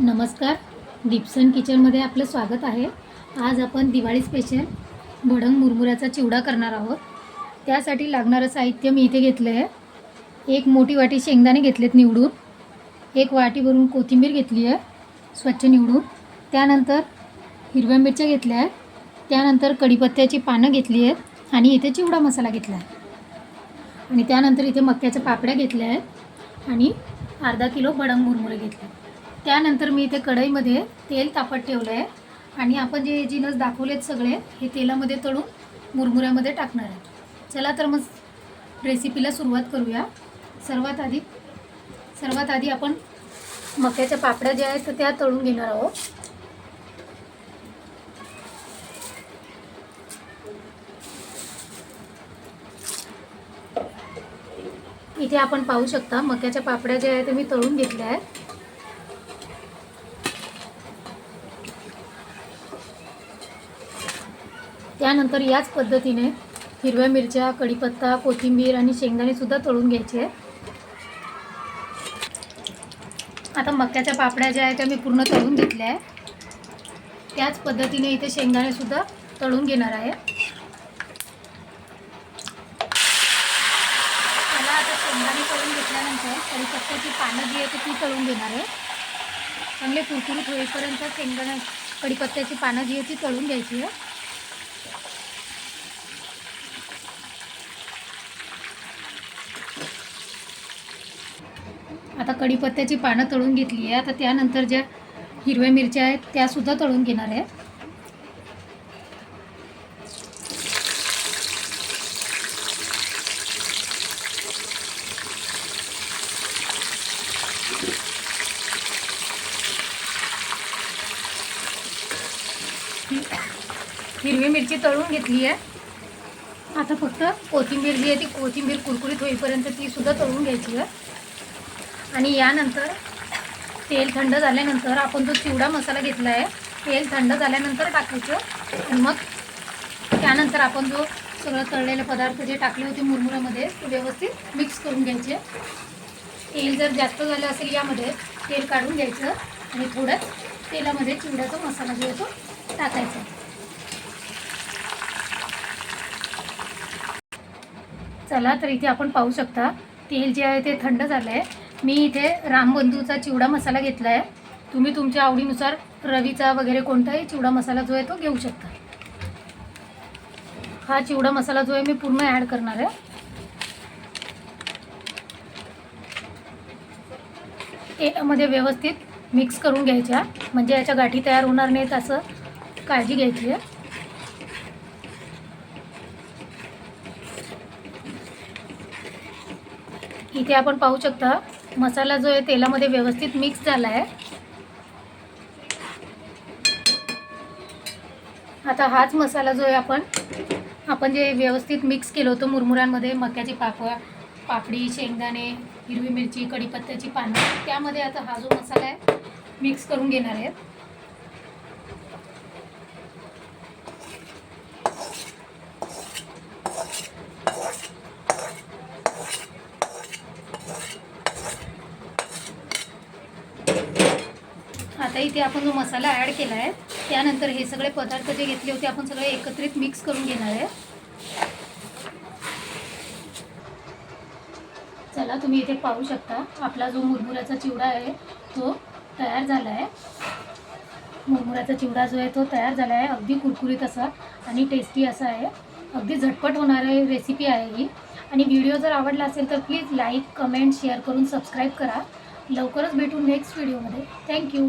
नमस्कार. डिप्सन किचनमध्ये आपलं स्वागत आहे. आज आपण दिवाळी स्पेशल भडंग मुरमुऱ्याचा चिवडा करणार आहोत. त्यासाठी लागणारं साहित्य मी इथे घेतलं आहे. एक मोठी वाटी शेंगदाणे घेतलेत निवडून. एक वाटी भरून कोथिंबीर घेतली आहे स्वच्छ निवडून. त्यानंतर हिरव्या मिरच्या घेतल्या आहे त्यानंतर कढीपत्त्याची पानं घेतली आहेत आणि इथे चिवडा मसाला घेतला आहे. आणि त्यानंतर इथे मक्याच्या पापड्या घेतल्या आहेत आणि अर्धा किलो भडंग मुरमुरे घेतले त्यानंतर मी इथे कढईमध्ये तेल तापत ठेवलं आहे आणि आपण जे जिनस दाखवलेत सगळे हे तेलामध्ये तळून मुरमुऱ्यामध्ये टाकणार आहे. चला तर मग रेसिपीला सुरुवात करूया. सर्वात आधी सर्वात आधी आपण मक्याच्या पापड्या ज्या आहेत तर त्या तळून घेणार आहोत. इथे आपण पाहू शकता मक्याच्या पापड्या ज्या आहेत ते मी तळून घेतल्या आहेत. त्यानंतर याच पद्धतीने हिरव्या मिरच्या कढीपत्ता कोथिंबीर आणि शेंगदाणे सुद्धा तळून घ्यायचे. आता मक्याच्या पापड्या ज्या आहेत त्या मी पूर्ण तळून घेतल्या आहे त्याच पद्धतीने इथे शेंगदाणे सुद्धा तळून घेणार आहे. त्याला आता शेंगदाणे तळून घेतल्यानंतर कढीपत्त्याची पानं जी आहे ती तळून घेणार आहे. चांगले कुरकुरीत होईपर्यंत शेंगदाणे कढीपत्त्याची पानं जी आहे ती तळून घ्यायची आहे. आता कढीपत्त्याची पानं तळून घेतली आहे. आता त्यानंतर ज्या हिरव्या मिरच्या आहेत त्या सुद्धा तळून घेणार आहे. हिरवी मिरची तळून घेतली आहे. आता फक्त कोथिंबीर जी आहे ती कोथिंबीर कुरकुरीत होईपर्यंत ती सुद्धा तळून घ्यायची आहे. आणि यानंतर तेल थंड झाल्यानंतर आपण जो चिवडा मसाला घेतला आहे तेल थंड झाल्यानंतर टाकायचं. आणि मग त्यानंतर आपण जो सगळं तळलेले पदार्थ जे टाकले होते मुरमुऱ्यामध्ये ते व्यवस्थित मिक्स करून घ्यायचे. तेल जर जास्त झालं असेल यामध्ये तेल काढून घ्यायचं आणि थोडंच तेलामध्ये चिवड्याचा मसाला जो आहे तो टाकायचा. चला तर इथे आपण पाहू शकता तेल जे आहे ते थंड झालं आहे मी इथे रामबंधूचा चिवडा मसाला घेतला आहे तुम्ही तुमच्या आवडीनुसार रवीचा वगैरे कोणताही चिवडा मसाला जो आहे तो घेऊ शकता. हा चिवडा मसाला जो आहे मी पूर्ण ॲड करणार आहे. तेलामध्ये व्यवस्थित मिक्स करून घ्यायच्या. म्हणजे याच्या गाठी तयार होणार नाहीत असं काळजी घ्यायची आहे. इथे आपण पाहू शकता मसाला जो आहे तेलामध्ये व्यवस्थित मिक्स झाला आहे. आता हाच मसाला जो आहे आपण आपण जे व्यवस्थित मिक्स केलं होतं मुरमुरांमध्ये मक्याची पापड पापडी शेंगदाणे हिरवी मिरची कढीपत्त्याची पानं त्यामध्ये आता हा जो मसाला आहे मिक्स करून घेणार आहे. आता इथे आपण जो मसाला ॲड केला आहे त्यानंतर हे सगळे पदार्थ जे घेतले होते आपण सगळे एकत्रित मिक्स करून घेणार आहे. चला तुम्ही इथे पाहू शकता आपला जो मुरमुऱ्याचा चिवडा आहे तो तयार झाला आहे मुरमुऱ्याचा चिवडा जो आहे तो तयार झाला आहे अगदी कुरकुरीत असा आणि टेस्टी असा आहे. अगदी झटपट होणारी रेसिपी आहे ही. आणि व्हिडिओ जर आवडला असेल तर प्लीज लाईक कमेंट शेअर करून सबस्क्राईब करा. लवकरच भेटू नेक्स्ट व्हिडिओमध्ये थँक्यू